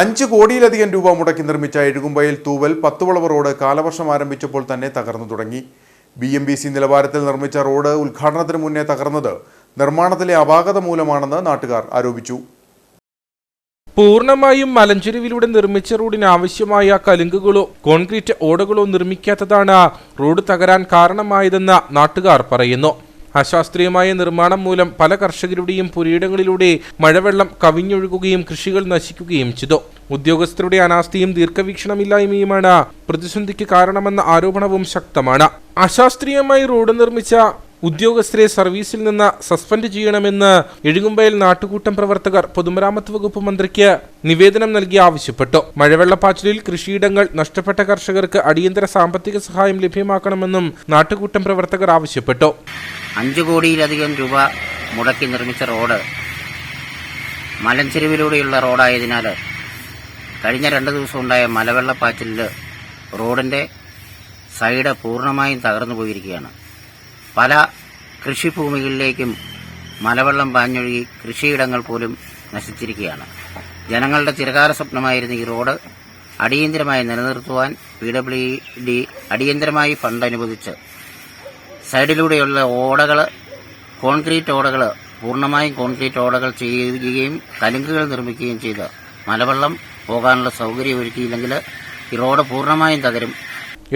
അഞ്ച് കോടിയിലധികം രൂപ മുടക്കി നിർമ്മിച്ച എഴുകുമ്പയിൽ തൂവൽ പത്തുവളവ് റോഡ് കാലവർഷം ആരംഭിച്ചപ്പോൾ തന്നെ തകർന്നു തുടങ്ങി. ബി എം ബി സി നിലവാരത്തിൽ നിർമ്മിച്ച റോഡ് ഉദ്ഘാടനത്തിന് മുന്നേ തകർന്നത് നിർമ്മാണത്തിലെ അപാകത മൂലമാണെന്ന് നാട്ടുകാർ ആരോപിച്ചു. പൂർണമായും മലഞ്ചെരുവിലൂടെ നിർമ്മിച്ച റോഡിന് ആവശ്യമായ കലുങ്കുകളോ കോൺക്രീറ്റ് ഓടകളോ നിർമ്മിക്കാത്തതാണ് റോഡ് തകരാൻ കാരണമായതെന്ന് നാട്ടുകാർ പറയുന്നു. അശാസ്ത്രീയമായ നിർമ്മാണം മൂലം പല കർഷകരുടെയും പുരയിടങ്ങളിലൂടെ മഴവെള്ളം കവിഞ്ഞൊഴുകുകയും കൃഷികൾ നശിക്കുകയും ചെയ്തു. ഉദ്യോഗസ്ഥരുടെ അനാസ്ഥയും ദീർഘവീക്ഷണമില്ലായ്മയുമാണ് പ്രതിസന്ധിക്ക് കാരണമെന്ന ആരോപണവും ശക്തമാണ്. അശാസ്ത്രീയമായി റോഡ് നിർമ്മിച്ച ഉദ്യോഗസ്ഥരെ സർവീസിൽ നിന്ന് സസ്പെൻഡ് ചെയ്യണമെന്ന് എഴുകുമ്പയിൽ നാട്ടുകൂട്ടം പ്രവർത്തകർ പൊതുമരാമത്ത് വകുപ്പ് മന്ത്രിക്ക് നിവേദനം നൽകി ആവശ്യപ്പെട്ടു. മഴവെള്ളപ്പാച്ചിലിൽ കൃഷിയിടങ്ങൾ നഷ്ടപ്പെട്ട കർഷകർക്ക് അടിയന്തര സാമ്പത്തിക സഹായം ലഭ്യമാക്കണമെന്നും നാട്ടുകൂട്ടം പ്രവർത്തകർ ആവശ്യപ്പെട്ടു. അഞ്ചു കോടിയിലധികം രൂപ മുടക്കി നിർമ്മിച്ച റോഡ് മലഞ്ചെരുവിലൂടെയുള്ള റോഡായതിനാൽ കഴിഞ്ഞ രണ്ട് ദിവസം ഉണ്ടായ മലവെള്ളപ്പാച്ചിലിൽ റോഡിന്റെ സൈഡ് പൂർണമായും തകർന്നു പോയിരിക്കുകയാണ്. പല കൃഷിഭൂമികളിലേക്കും മലവെള്ളം പാഞ്ഞൊഴുകി കൃഷിയിടങ്ങൾ പോലും നശിച്ചിരിക്കുകയാണ്. ജനങ്ങളുടെ ചിരകാല സ്വപ്നമായിരുന്ന ഈ റോഡ്. അടിയന്തരമായി നിലനിർത്തുവാൻ പി ഡബ്ല്യു ഡി അടിയന്തരമായി ഫണ്ട് അനുവദിച്ച് സൈഡിലൂടെയുള്ള ഓടകൾ കോൺക്രീറ്റ് ഓടകൾ പൂർണമായും കോൺക്രീറ്റ് ഓടകൾ ചെയ്യുകയും കലുങ്കുകൾ നിർമ്മിക്കുകയും ചെയ്ത് മലവെള്ളം പോകാനുള്ള സൗകര്യം ഒരുക്കിയില്ലെങ്കിൽ ഈ റോഡ് പൂർണമായും തകരും.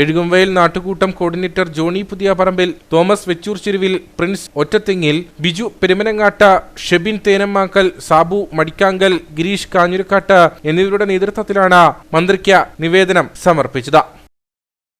Ezhukumvayal നാട്ടുകൂട്ടം coordinator Johnny Puthiya Parambil Thomas Vechoor Cheruvil Prince Ottathengil Biju Perumanangatta Shebin Thenammakkal Sabu Madikkankal Girish കാഞ്ഞുരക്കാട്ട് എന്നിവരുടെ നേതൃത്വത്തിലാണ് മന്ത്രിക്ക് നിവേദനം സമർപ്പിച്ചത്.